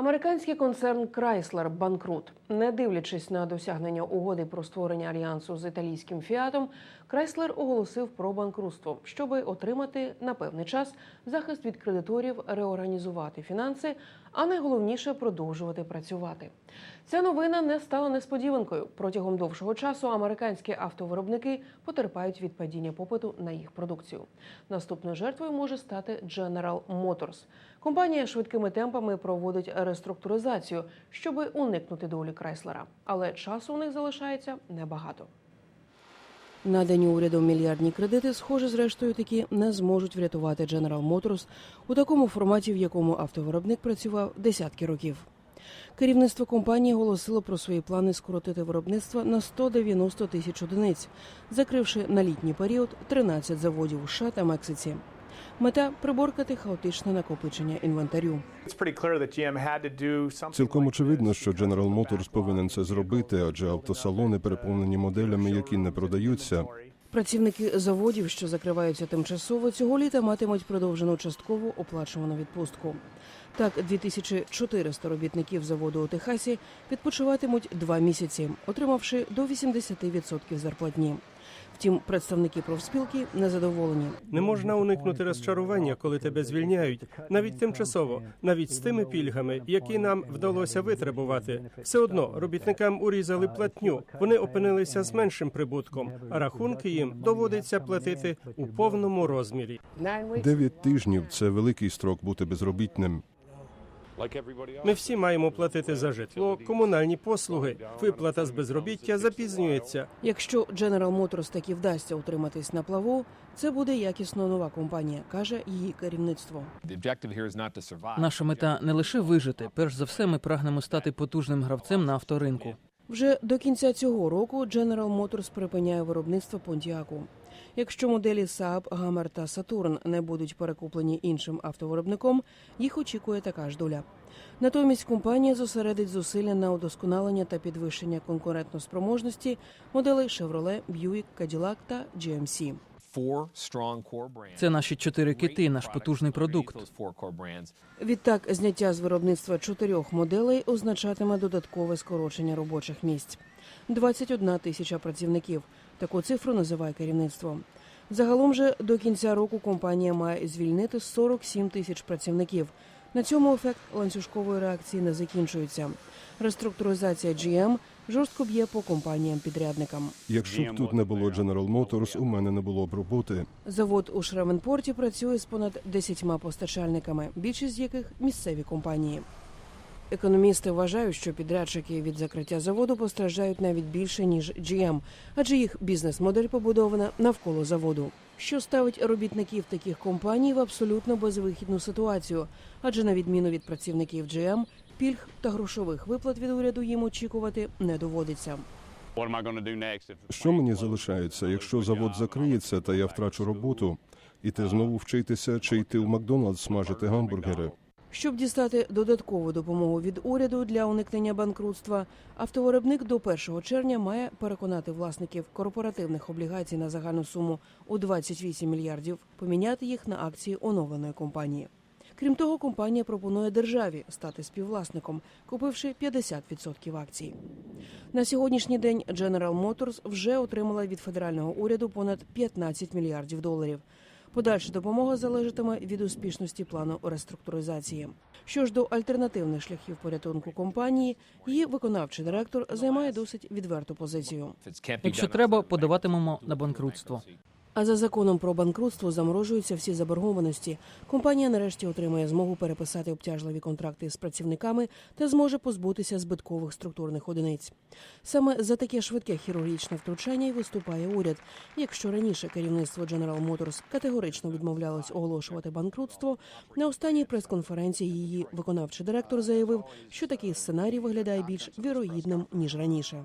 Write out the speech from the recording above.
Американський концерн Chrysler банкрут. Не дивлячись на досягнення угоди про створення альянсу з італійським фіатом, Chrysler оголосив про банкрутство, щоб отримати на певний час захист від кредиторів, реорганізувати фінанси, а найголовніше продовжувати працювати. Ця новина не стала несподіванкою. Протягом довшого часу американські автовиробники потерпають від падіння попиту на їх продукцію. Наступною жертвою може стати General Motors. Компанія швидкими темпами проводить реструктуризацію, щоб уникнути долі Крайслера. Але часу у них залишається небагато. Надані урядом мільярдні кредити, схоже, зрештою таки не зможуть врятувати General Motors у такому форматі, в якому автовиробник працював десятки років. Керівництво компанії оголосило про свої плани скоротити виробництво на 190 тисяч одиниць, закривши на літній період 13 заводів у США та Мексиці. Мета приборкати хаотичне накопичення інвентарю. Цілком очевидно, що General Motors повинен це зробити, адже автосалони переповнені моделями, які не продаються. Працівники заводів, що закриваються тимчасово, цього літа матимуть продовжену часткову оплачувану відпустку. Так, 2400 робітників заводу у Техасі відпочиватимуть два місяці, отримавши до 80% зарплатні. Втім, представники профспілки незадоволені. Не можна уникнути розчарування, коли тебе звільняють, навіть тимчасово, навіть з тими пільгами, які нам вдалося витребувати. Все одно робітникам урізали платню. Вони опинилися з меншим прибутком, а рахунки їм доводиться платити у повному розмірі. Дев'ять тижнів це великий строк бути безробітним. Ми всі маємо платити за житло, комунальні послуги. Виплата з безробіття запізнюється. Якщо General Motors таки вдасться утриматись на плаву, це буде якісно нова компанія, каже її керівництво. Наша мета не лише вижити. Перш за все, ми прагнемо стати потужним гравцем на авторинку. Вже до кінця цього року General Motors припиняє виробництво Понтіаку. Якщо моделі Saab, Hammer та Saturn не будуть перекуплені іншим автовиробником, їх очікує така ж доля. Натомість компанія зосередить зусилля на удосконалення та підвищення конкурентноспроможності моделей Chevrolet, Buick, Cadillac та GMC. Це наші чотири кити, наш потужний продукт. Відтак, зняття з виробництва чотирьох моделей означатиме додаткове скорочення робочих місць. 21 тисяча працівників. Таку цифру називає керівництво. Загалом же до кінця року компанія має звільнити 47 тисяч працівників. На цьому ефект ланцюжкової реакції не закінчується. Реструктуризація GM жорстко б'є по компаніям-підрядникам. Якщо б тут не було General Motors, у мене не було б роботи. Завод у Шревенпорті працює з понад 10 постачальниками, більшість з яких місцеві компанії. Економісти вважають, що підрядчики від закриття заводу постраждають навіть більше ніж GM, адже їх бізнес-модель побудована навколо заводу, що ставить робітників таких компаній в абсолютно безвихідну ситуацію, адже на відміну від працівників GM, пільг та грошових виплат від уряду їм очікувати не доводиться. Що мені залишається, якщо завод закриється та я втрачу роботу? Іти знову вчитися чи йти в Макдональдс смажити гамбургери? Щоб дістати додаткову допомогу від уряду для уникнення банкрутства, автовиробник до 1 червня має переконати власників корпоративних облігацій на загальну суму у 28 мільярдів поміняти їх на акції оновленої компанії. Крім того, компанія пропонує державі стати співвласником, купивши 50% акцій. На сьогоднішній день General Motors вже отримала від федерального уряду понад 15 мільярдів доларів. Подальша допомога залежатиме від успішності плану реструктуризації. Що ж до альтернативних шляхів порятунку компанії, її виконавчий директор займає досить відверту позицію. Якщо треба, подаватимемо на банкрутство. А за законом про банкрутство заморожуються всі заборгованості. Компанія нарешті отримає змогу переписати обтяжливі контракти з працівниками та зможе позбутися збиткових структурних одиниць. Саме за таке швидке хірургічне втручання й виступає уряд. Якщо раніше керівництво General Motors категорично відмовлялось оголошувати банкрутство, на останній прес-конференції її виконавчий директор заявив, що такий сценарій виглядає більш вірогідним ніж раніше.